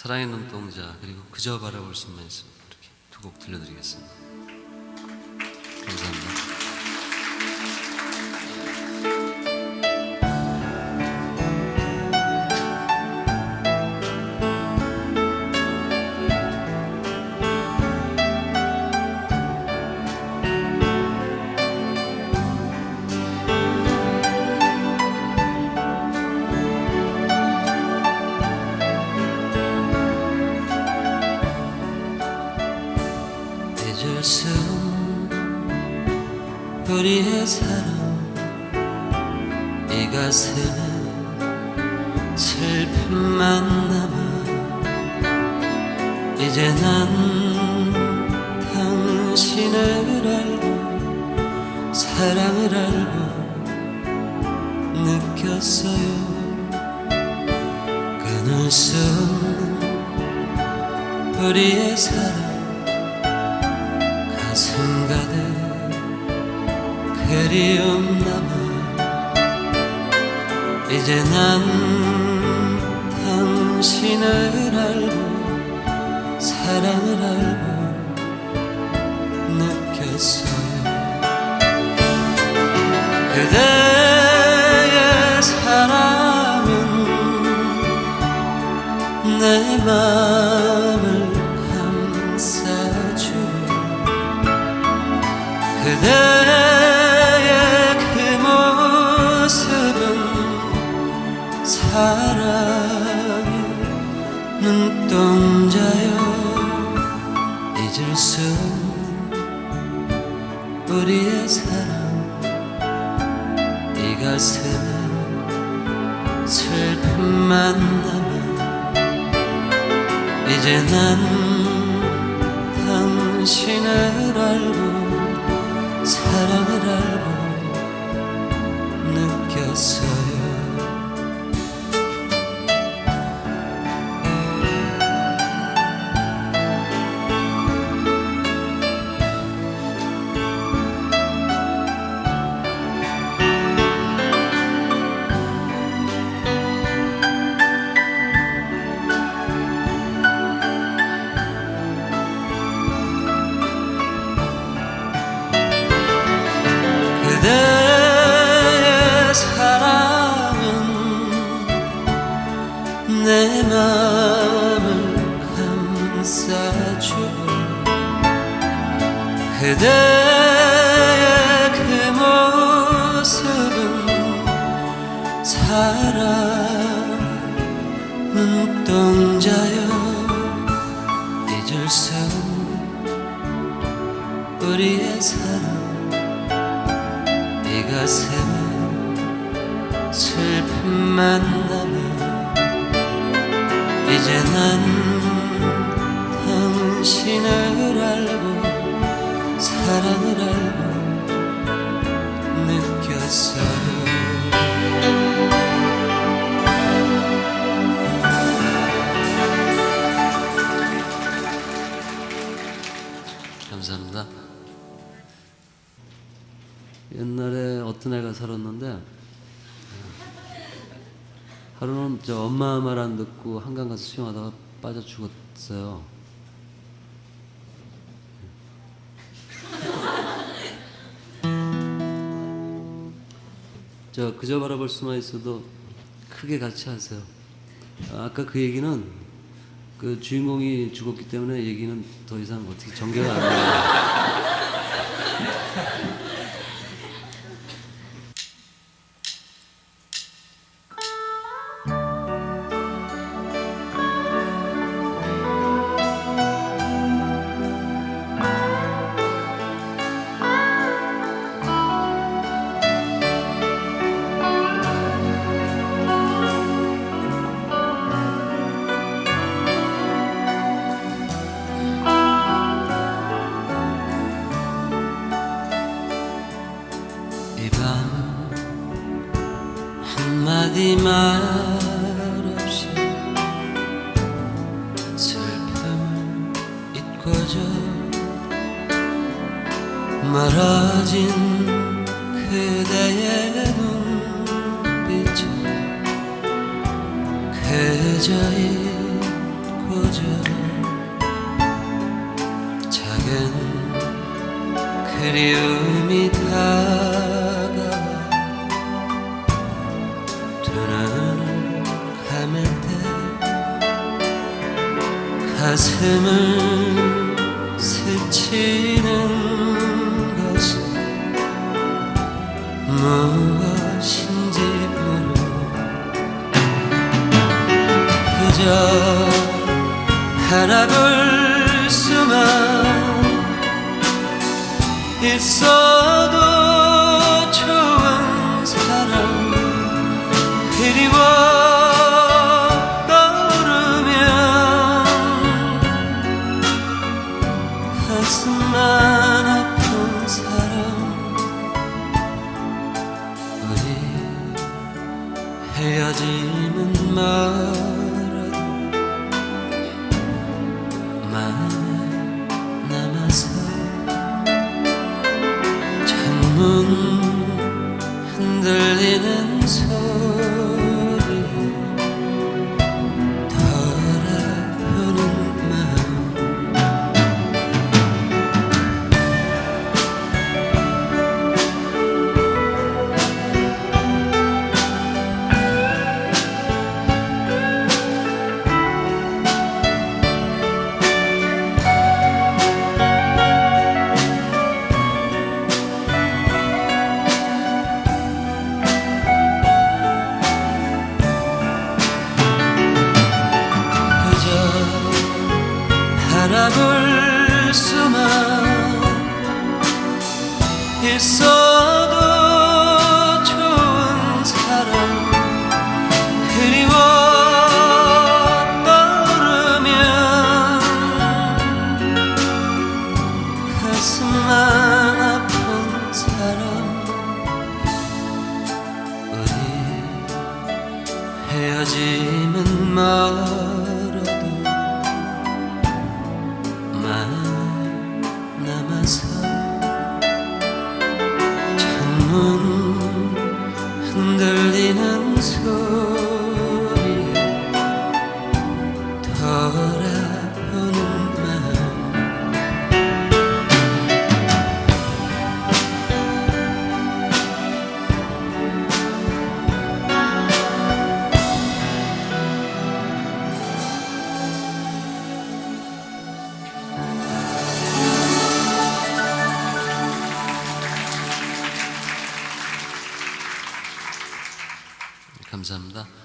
사랑의 눈동자 그리고 그저 바라볼 수만 있어 이렇게 두 곡 들려드리겠습니다. 감사합니다. 없는 우리의 사랑. 이 가슴에 슬픔만 남아 이제 난 당신을 알고 사랑을 알고 느꼈어요. 끊을 수 우리의 사랑 가슴 가득 그리움 남아 이제 난 당신을 알고 사랑을 알고 느꼈어요. 그대의 사랑은 내 마음을 그 모습은 사랑의 눈동자여 잊을 수 우리의 사랑. 이 가슴에 슬픔만 남아 이제 난 당신을 알고 사랑을 알고 느꼈어 마음을 감싸줘 그대의 그 모습은 사랑 눈동자여 잊을 수 없는 우리의 사랑. 이 가슴에 슬픔만 남아 이제 난 당신을 알고 사랑을 알고 느꼈어요 감사합니다. 옛날에 어떤 애가 살았는데 하루는 저 엄마 말 안 듣고 한강 가서 수영하다가 빠져 죽었어요. 저 그저 바라볼 수만 있어도 크게 같이 하세요. 아까 그 얘기는 그 주인공이 죽었기 때문에 얘기는 더 이상 어떻게 전개가 안 돼요. 사라진 그대의 눈빛에 계좌의 고절 작은 그리움이 다가와 두 눈을 감을 때 가슴을 스치는 무엇인지 모르 그저 바라볼 수만 있어도 바라볼 수만 있어도 좋은 사람 그리워 떠오르면 가슴만 아픈 사람 우리 헤어짐은 말 감사합니다.